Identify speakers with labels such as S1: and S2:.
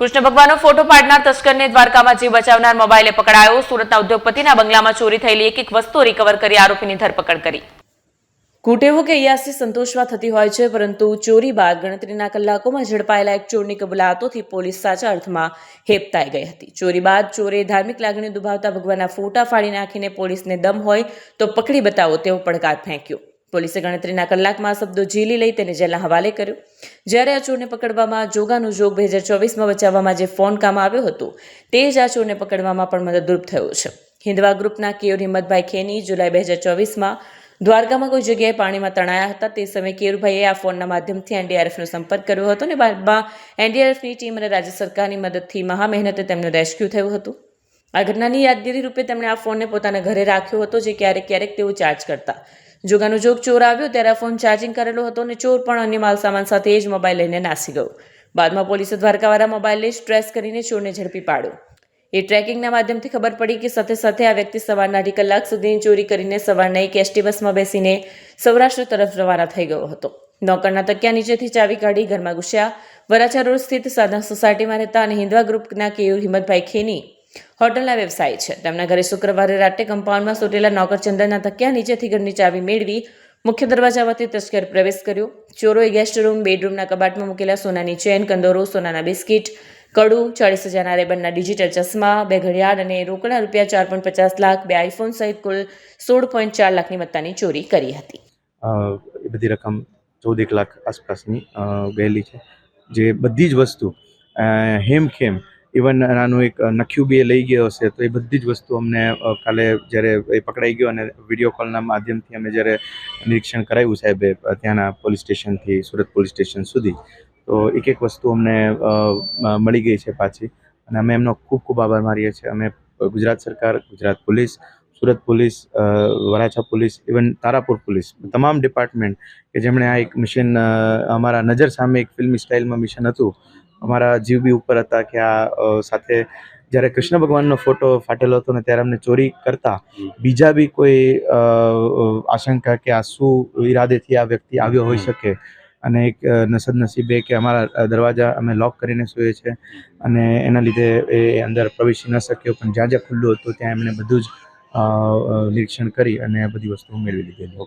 S1: કૃષ્ણ ભગવાનનો ફોટો પાડનાર તસ્કરને દ્વારકામાં જીવ બચાવનાર મોબાઈલે પકડાયો. સુરતના ઉદ્યોગપતિના બંગલામાં ચોરી થયેલી એક એક વસ્તુ રિકવર કરી આરોપીની ધરપકડ કરી. કુટેવો કે યાસી સંતોષવા થતી હોય છે, પરંતુ ચોરી બાદ ગણતરીના કલાકોમાં ઝડપાયેલા એક ચોરની કબૂલાતોથી પોલીસ સાચા અર્થમાં હેપતાઈ ગઈ હતી. ચોરી બાદ ચોરે ધાર્મિક લાગણી દુભાવતા ભગવાનના ફોટા ફાડી નાખીને પોલીસને દમ હોય તો પકડી બતાવો તેવો પડકાર ફેંક્યો. પોલીસે ગણતરીના કલાકમાં શબ્દો ઝીલી લઈ તેને જેલના હવાલે કર્યો. જ્યારે આ ચોરને પકડવામાં જોગાનું જોગ બે હજાર ચોવીસમાં બચાવવામાં જે ફોન કામ આવ્યો હતો, તે જ આ ચોરને પકડવામાં પણ મદદરૂપ થયો છે. હિન્દવા ગ્રુપના કેયુર હિંમતભાઈ ખેની જુલાઈ બે હજાર ચોવીસમાં દ્વારકામાં કોઈ જગ્યાએ પાણીમાં તણાયા હતા, તે સમયે કેયુરભાઈએ આ ફોનના માધ્યમથી એનડીઆરએફનો સંપર્ક કર્યો હતો અને બાદમાં એનડીઆરએફની ટીમ અને રાજ્ય સરકારની મદદથી મહા મહેનતે તેમનું રેસ્ક્યુ થયું હતું. આ ઘટનાની યાદગીરી રૂપે તેમણે આ ફોનને પોતાના ઘરે રાખ્યો હતો, જે ક્યારેક ક્યારેક તેઓ ચાર્જ કરતા. જોગાનો જોગ ચોર આવ્યો ત્યારે ફોન ચાર્જિંગ કરેલો હતો અને ચોર પણ અન્ય માલ સામાન સાથે જ મોબાઈલ લઈને નાસી ગયો. બાદમાં પોલીસે દ્વારકાવાળા મોબાઈલને ટ્રેસ કરીને ચોરને ઝડપી પાડ્યો. એ ટ્રેકિંગના માધ્યમથી ખબર પડી કે સાથે સાથે આ વ્યક્તિ સવારના અઢી કલાક સુધીની ચોરી કરીને સવારના એક એસટી બસમાં બેસીને સૌરાષ્ટ્ર તરફ રવાના થઈ ગયો હતો. નોકરના તકિયા નીચેથી ચાવી કાઢી ઘરમાં ઘૂસ્યા. વરાછા રોડ સ્થિત સાધના સોસાયટીમાં રહેતા અને હિન્દવા ગ્રુપના કેયુર હિંમતભાઈ ખેની હોટલના વ્યવસાય છે. તેમના ઘરે શુક્રવારે રાતે કમ્પાઉન્ડમાં સુટેલા નોકરચંદનના તકિયા નીચેથી ઘરની ચાવી મેળવી મુખ્ય દરવાજામાંથી તસ્કર પ્રવેશ કર્યો. ચોરોએ ગેસ્ટ રૂમ બેડરૂમના કબાટમાં મૂકેલા સોનાની ચેન, કંદોરો, સોનાના બિસ્કિટ, કડું, ચાળીસ હજારના રેબનના ડિજિટલ ચશ્મા, બે ઘડિયાળ અને રોકડા રૂપિયા ચાર પોઈન્ટ પચાસ લાખ, બે આઈફોન સહિત કુલ સોળ પોઈન્ટ ચાર લાખની મત્તાની ચોરી કરી હતી.
S2: એ બધી રકમ ચૌદ એક લાખ આસપાસની ગયેલી છે. જે બધી જ વસ્તુ હેમખેમ ઇવન નાનું એક નખ્યું બી એ લઈ ગયો હશે, તો એ બધી જ વસ્તુ અમને કાલે જ્યારે એ પકડાઈ ગયો અને વીડિયો કોલના માધ્યમથી અમે જ્યારે નિરીક્ષણ કરાવ્યું સાહેબે ત્યાંના પોલીસ સ્ટેશનથી, સુરત પોલીસ સ્ટેશન સુધી, તો એક એક વસ્તુ અમને મળી ગઈ છે પાછી. અને અમે એમનો ખૂબ ખૂબ આભાર માનીએ છીએ. અમે ગુજરાત સરકાર, Gujarat police, Surat police Varachha police, even Tarapur police, તમામ ડિપાર્ટમેન્ટ કે જેમણે આ એક મિશન અમારા નજર સામે એક ફિલ્મી સ્ટાઇલમાં મિશન હતું અમારા જીવ બી ઉપર હતા કે આ સાથે જ્યારે કૃષ્ણ ભગવાનનો ફોટો ફાટેલો હતો ને ત્યારે અમને ચોરી કરતા બીજા બી કોઈ આશંકા કે આ શું ઈરાદેથી આ વ્યક્તિ આવ્યો હોઈ શકે? અને એક નસદ નસીબે કે અમારા દરવાજા અમે લોક કરીને સૂઈએ છીએ અને એના લીધે એ અંદર પ્રવેશી ન શક્યો પણ જ્યાં જ્યાં ખુલ્લું હતું ત્યાં એમણે બધું જ નિરીક્ષણ કરી અને બધી વસ્તુઓ મેળવી લીધેલી